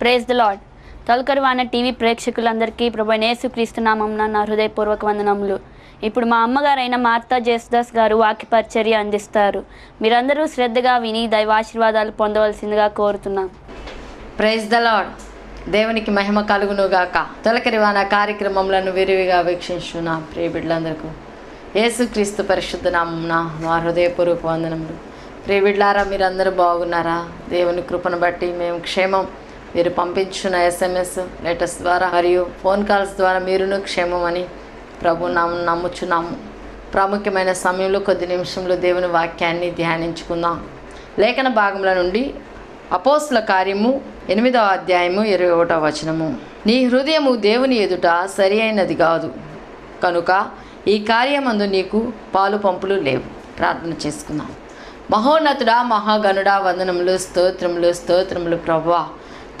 Praise the lord తొలకరువాన TV ప్రేక్షకులందరికీ ప్రభు యేసుక్రీస్తు నామం నా హృదయపూర్వక వందనములు. ఇప్పుడు మా అమ్మగారైన మార్తా జేసుదాస్ గారు వాక్య పరిచర్య అందిస్తారు. మీరందరూ శ్రద్ధగా విని దైవాశీర్వాదాలు పొందవలసిందిగా కోరుతున్నాం. ప్రైజ్ ద లాడ్ దేవునికి మహిమ కలుగును తొలకరి తొలకరివాన కార్యక్రమంలను విరివిగా వీక్షించున్న ప్రియ బిడ్డలందరికీ. యేసుక్రీస్తు పరిశుద్ధ నామం మా హృదయపూర్వక వందనములు. ప్రియ బిడ్డలారా మీరందరూ బాగున్నారా? దేవుని కృపను బట్టి మేము క్షేమం. మీరు పంపించిన ఎస్ఎంఎస్ లెటర్స్ ద్వారా మరియు ఫోన్ కాల్స్ ద్వారా మీరును క్షేమమని ప్రభు నామం నమ్ముచున్నాము. ప్రాముఖ్యమైన సమయంలో కొద్ది నిమిషంలో దేవుని వాక్యాన్ని ధ్యానించుకుందాం. లేఖన భాగముల నుండి అపోస్ల కార్యము ఎనిమిదవ అధ్యాయము ఇరవై ఒకటవ వచనము. నీ హృదయము దేవుని ఎదుట సరి అయినది కాదు. కనుక ఈ కార్యమందు నీకు పాలు పంపులు లేవు. ప్రార్థన చేసుకుందాం. మహోన్నతుడా మహాగనుడా వందనములు స్తోత్రములు స్తోత్రములు ప్రభా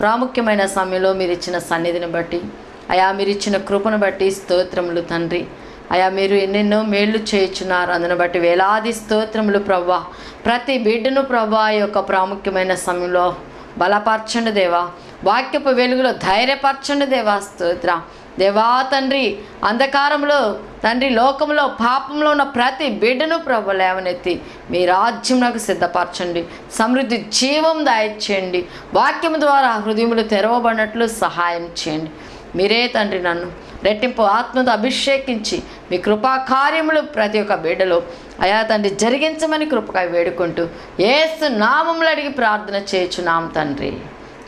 ప్రాముఖ్యమైన సమయంలో మీరు ఇచ్చిన సన్నిధిని బట్టి అయా మీరు ఇచ్చిన కృపను బట్టి స్తోత్రములు తండ్రి. అయా మీరు ఎన్నెన్నో మేళ్ళు చేయుచున్నారు. అందును బట్టి వేలాది స్తోత్రములు ప్రవ్వా. ప్రతి బిడ్డను ప్రవ్వా యొక్క ప్రాముఖ్యమైన సమయంలో. బలపరచండి దేవా. వాక్యపు వెలుగులో ధైర్యపరచండి దేవా స్తోత్ర. దేవా తండ్రి అంధకారంలో తండ్రి లోకంలో పాపంలో ఉన్న ప్రతి బిడ్డను ప్రభు లేవనెత్తి మీ రాజ్యం నాకు సిద్ధపరచండి. సమృద్ధి జీవం దాయిచ్చేయండి వాక్యం ద్వారా హృదయములు తెరవబడినట్లు సహాయం చేయండి. మీరే తండ్రి నన్ను రెట్టింపు ఆత్మతో అభిషేకించి మీ కృపా కార్యములు ప్రతి ఒక్క బిడ్డలో అయా తండ్రి జరిగించమని కృపగా వేడుకుంటూ ఏసు నామములు అడిగి ప్రార్థన చేయుచున్నాం తండ్రి.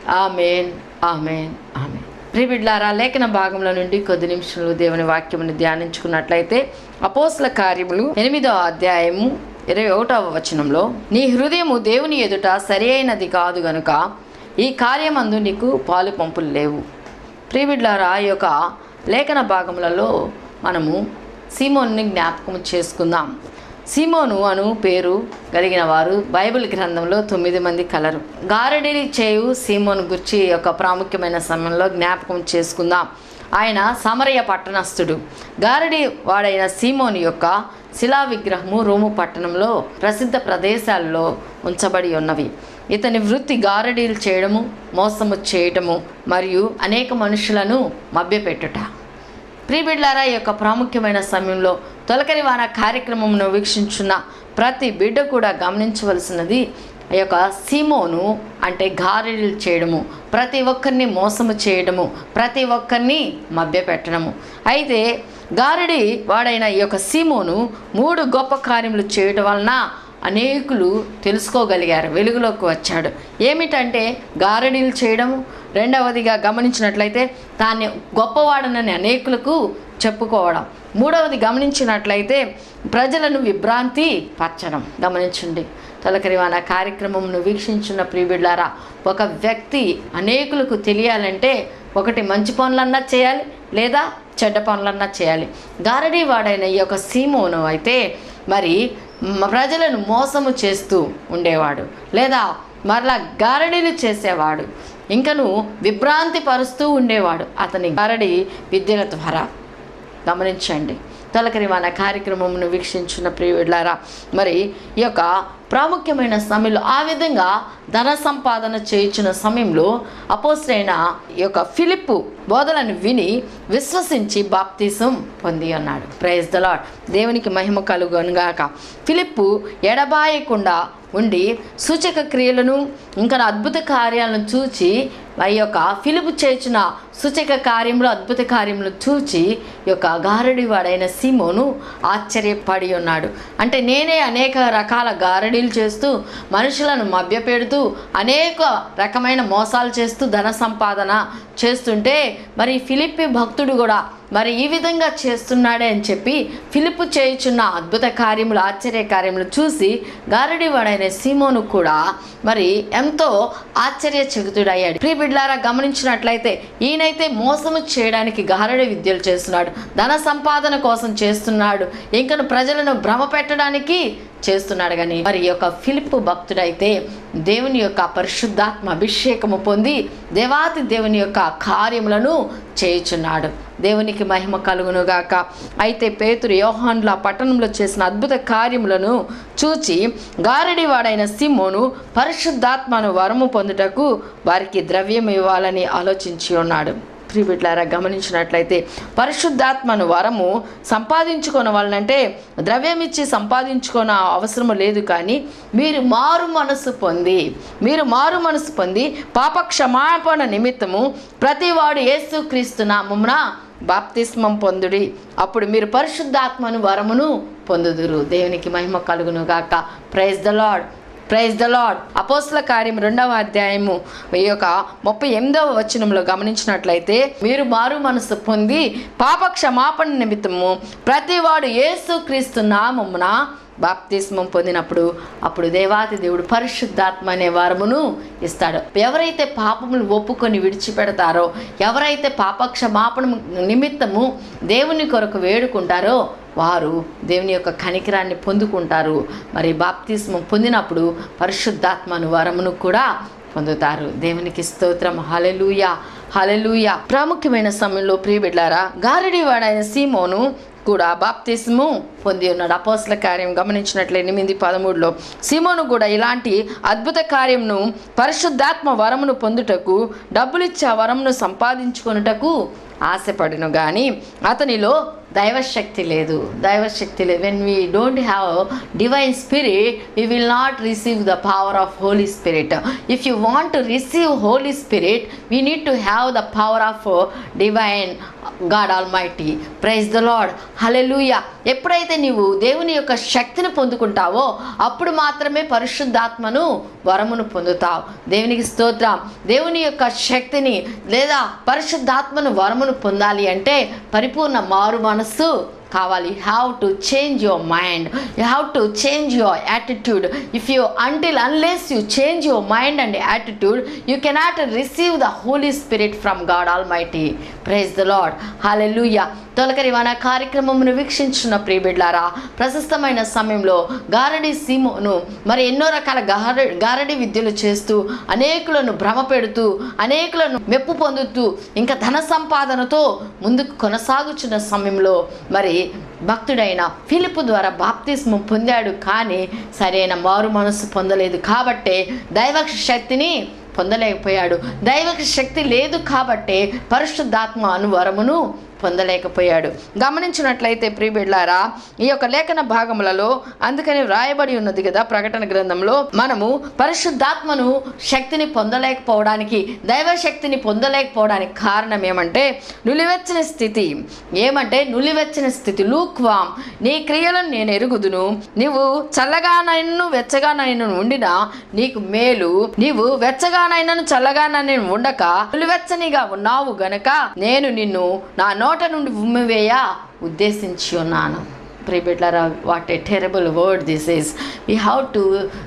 Amen amen amen. ప్రిబిడ్లారా లేఖన భాగంలో నుండి కొద్ది నిమిషంలో దేవుని వాక్యమును ధ్యానించుకున్నట్లయితే అపోస్ల కార్యములు ఎనిమిదవ అధ్యాయము ఇరవై ఒకటవ వచనంలో నీ హృదయము దేవుని ఎదుట సరి అయినది కాదు గనుక ఈ కార్యమందు నీకు పాలు పంపులు లేవు. ప్రిబిడ్లారా ఈ యొక్క లేఖన భాగములలో మనము సీమోన్ని జ్ఞాపకం చేసుకుందాం. సీమోను అను పేరు కలిగిన వారు బైబిల్ గ్రంథంలో తొమ్మిది మంది కలరు. గారడీ చేయు సీమోను గుర్చి యొక్క ప్రాముఖ్యమైన సమయంలో జ్ఞాపకం చేసుకుందాం. ఆయన సమరయ పట్టణస్థుడు. గారడి వాడైన సీమోను యొక్క శిలా విగ్రహము రోము పట్టణంలో ప్రసిద్ధ ప్రదేశాల్లో ఉంచబడి ఉన్నవి. ఇతని వృత్తి గారడీలు చేయడము మోసము చేయటము మరియు అనేక మనుషులను మభ్యపెట్టుట. ప్రీబిడ్లారా యొక్క ప్రాముఖ్యమైన సమయంలో తొలకరి వాన కార్యక్రమంను వీక్షించున్న ప్రతి బిడ్డ కూడా గమనించవలసినది ఈ యొక్క సీమోను అంటే గారెలు చేయడము ప్రతి ఒక్కరిని మోసము చేయడము ప్రతి ఒక్కరిని మభ్యపెట్టడము. అయితే గారడి వాడైన ఈ యొక్క సీమోను మూడు గొప్ప కార్యములు చేయటం వలన అనేకులు తెలుసుకోగలిగారు వెలుగులోకి వచ్చాడు. ఏమిటంటే గారడీలు చేయడము. రెండవదిగా గమనించినట్లయితే తాన్ని గొప్పవాడనని అనేకులకు చెప్పుకోవడం. మూడవది గమనించినట్లయితే ప్రజలను విభ్రాంతి పరచడం. గమనించండి. తొలకరివాన కార్యక్రమంను వీక్షించిన ప్రియబిడ్లారా ఒక వ్యక్తి అనేకులకు తెలియాలంటే ఒకటి మంచి పనులన్నా చేయాలి లేదా చెడ్డ పనులన్నా చేయాలి. గారడీ వాడైన ఈ యొక్క సీమోను అయితే మరి ప్రజలను మోసము చేస్తూ ఉండేవాడు లేదా మరలా గారడీలు చేసేవాడు. ఇంకను విభ్రాంతి పరుస్తూ ఉండేవాడు. అతని గారడి విద్యల ద్వారా గమనించండి. తొలకరి మన కార్యక్రమమును వీక్షించిన ప్రియులారా మరి ఈ యొక్క ప్రాముఖ్యమైన సమయంలో ఆ విధంగా ధన సంపాదన చేయించిన సమయంలో అపోసైన ఈ యొక్క ఫిలిప్పు బోధలను విని విశ్వసించి బాప్తీసం పొంది అన్నాడు. ప్రైజ్ ద లాడ్ దేవునికి మహిమ కలుగనుగాక ఫిలిప్పు ఎడబాయకుండా ఉండి సూచక క్రియలను ఇంకా అద్భుత కార్యాలను చూచి ఆ యొక్క ఫిలిపు చేసిన సూచక కార్యములు అద్భుత కార్యములు చూచి యొక్క గారడివాడైన సీమోను ఆశ్చర్యపడి ఉన్నాడు. అంటే నేనే అనేక రకాల గారడి గారడీలు చేస్తూ మనుషులను మభ్యపెడుతూ అనేక రకమైన మోసాలు చేస్తూ ధన సంపాదన చేస్తుంటే మరి ఫిలిప్పి భక్తుడు కూడా మరి ఈ విధంగా చేస్తున్నాడే అని చెప్పి ఫిలిపు చేయుచున్న అద్భుత కార్యములు ఆశ్చర్య కార్యములు చూసి గారడి వాడైన సీమోను కూడా మరి ఎంతో ఆశ్చర్య చెగుతుడయ్యాడు ప్రీ బిడ్లారా గమనించినట్లయితే ఈయనైతే మోసము చేయడానికి గారడి విద్యలు చేస్తున్నాడు. ధన సంపాదన కోసం చేస్తున్నాడు. ఇంకను ప్రజలను భ్రమ పెట్టడానికి చేస్తున్నాడు కానీ మరి యొక్క ఫిలిప్ భక్తుడైతే దేవుని యొక్క పరిశుద్ధాత్మ అభిషేకము పొంది దేవాతి దేవుని యొక్క కార్యములను చేయుచున్నాడు. దేవునికి మహిమ కలుగునుగాక. అయితే పేతురు యోహాన్ల పట్టణంలో చేసిన అద్భుత కార్యములను చూచి గారడివాడైన సిమ్మోను పరిశుద్ధాత్మను వరము పొందుటకు వారికి ద్రవ్యం ఇవ్వాలని ఆలోచించి ఉన్నాడు. ప్రిబిడ్లారా గమనించినట్లయితే పరిశుద్ధాత్మను వరము సంపాదించుకున్న వాళ్ళంటే ద్రవ్యం ఇచ్చి సంపాదించుకోన అవసరం లేదు కానీ మీరు మారు మనసు పొంది మీరు మారు మనసు పొంది పాప క్షమాపణ నిమిత్తము ప్రతివాడు యేసుక్రీస్తు నామమున బాప్తిస్మం పొందుడి. అప్పుడు మీరు పరిశుద్ధాత్మను వరమును పొందుదురు. దేవునికి మహిమ కలుగును గాక praise the lord praise the lord అపోస్ల కార్యం రెండవ అధ్యాయము ఈ యొక్క ముప్పై ఎనిమిదవ వచనంలో గమనించినట్లయితే మీరు మారు మనసు పొంది పాప క్షమాపణ నిమిత్తము ప్రతివాడు యేసు క్రీస్తు నామమున బాప్తిస్మం పొందినప్పుడు అప్పుడు దేవాతి దేవుడు పరిశుద్ధాత్మ అనే వరమును ఇస్తాడు. ఎవరైతే పాపములు ఒప్పుకొని విడిచిపెడతారో ఎవరైతే పాపక్షమాపణ నిమిత్తము దేవుని కొరకు వేడుకుంటారో వారు దేవుని యొక్క కనికరాన్ని పొందుకుంటారు. మరి బాప్తిస్మం పొందినప్పుడు పరిశుద్ధాత్మను వరమును కూడా పొందుతారు. దేవునికి స్తోత్రం. హలెలూయ హలెలూయ ప్రాముఖ్యమైన సమయంలో ప్రియబిడ్లారా గారడివాడైన సీమోను కూడా బాప్తిస్ము పొంది ఉన్నాడు. అపోస్ల కార్యం గమనించినట్లు ఎనిమిది పదమూడులో సీమోను కూడా ఇలాంటి అద్భుత కార్యంను పరిశుద్ధాత్మ వరమును పొందుటకు డబ్బులిచ్చే వరమును సంపాదించుకొనుటకు ఆశపడును కానీ అతనిలో దైవశక్తి లేదు దైవశక్తి లేదు. When we don't have divine spirit we will not receive the power of holy spirit if you want to receive holy spirit we need to have the power of divine God almighty praise the lord hallelujah ఎప్పుడైతే నీవు దేవుని యొక్క శక్తిని పొందుకుంటావో అప్పుడు మాత్రమే పరిశుద్ధాత్మను వరమును పొందుతావు. దేవునికి స్తోత్రం. దేవుని యొక్క శక్తిని లేదా పరిశుద్ధాత్మను వరమును పొందాలి అంటే పరిపూర్ణ మారు మనస్సు కావాలి. You have to change your mind you have to change your attitude if you until unless you change your mind and attitude you cannot receive the holy spirit from God almighty praise the lord hallelujah తొలకరి రవాణా కార్యక్రమమును వీక్షించిన ప్రియబిడ్లారా ప్రశస్తమైన సమయంలో గారడి సీమును మరి ఎన్నో రకాల గార గారడి విద్యలు చేస్తూ అనేకులను భ్రమ పెడుతూ అనేకులను మెప్పు పొందుతూ ఇంకా ధన సంపాదనతో ముందుకు కొనసాగుచున్న సమయంలో మరి భక్తుడైన ఫిలిపు ద్వారా బాప్తిస్మం పొందాడు కానీ సరైన మారు మనసు పొందలేదు కాబట్టే దైవ శక్తిని పొందలేకపోయాడు. దైవక శక్తి లేదు కాబట్టే పరిశుద్ధాత్మ అనువరమును పొందలేకపోయాడు. గమనించినట్లయితే ప్రియబిడ్లారా ఈ యొక్క లేఖన భాగములలో అందుకని వ్రాయబడి ఉన్నది కదా ప్రకటన గ్రంథంలో మనము పరిశుద్ధాత్మను శక్తిని పొందలేకపోవడానికి దైవ శక్తిని పొందలేకపోవడానికి కారణం ఏమంటే నులివెచ్చని స్థితి. ఏమంటే నులివెచ్చని స్థితి. లూక్వామ్ నీ క్రియలను నేను ఎరుగుదును. నీవు చల్లగానైనను వెచ్చగానైనను ఉండినా నీకు మేలు. నీవు వెచ్చగానైనను చల్లగానైనను ఉండక నులివెచ్చనిగా ఉన్నావు గనక నేను నిన్ను నా నో నోట నుండి ఉమ్మివేయ ఉద్దేశించి ఉన్నాను. ప్రిబిట్లరా what a terrible word this is we have to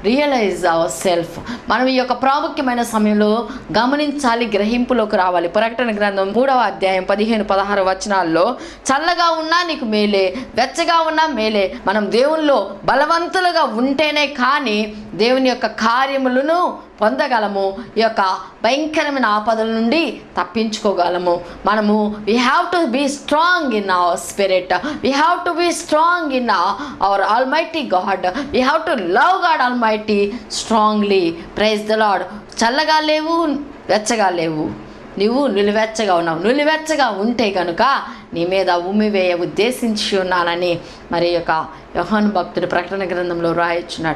realise our self మనం ఈ యొక్క ప్రాముఖ్యమైన సమయంలో గమనించాలి గ్రహింపులోకి రావాలి. ప్రకటన గ్రంథం మూడవ అధ్యాయం పదిహేను పదహారు వచనాల్లో చల్లగా ఉన్నా నీకు మేలే వెచ్చగా ఉన్నా మేలే. మనం దేవుల్లో బలవంతులుగా ఉంటేనే కానీ దేవుని యొక్క కార్యములను పొందగలము. ఈ యొక్క భయంకరమైన ఆపదల నుండి తప్పించుకోగలము. మనము we have to be strong in our spirit we have to be strong in our almighty God we have to love God almighty strongly praise the lord చల్లగా లేవు వెచ్చగా లేవు. నువ్వు నిలువెచ్చగా ఉన్నావు. నిలువెచ్చగా ఉంటే కనుక నీ మీద ఉమ్మివేయ ఉద్దేశించి ఉన్నానని మరి యొక్క యోహాను భక్తుడు ప్రకటన గ్రంథంలో రాయొచ్చున్నాడు.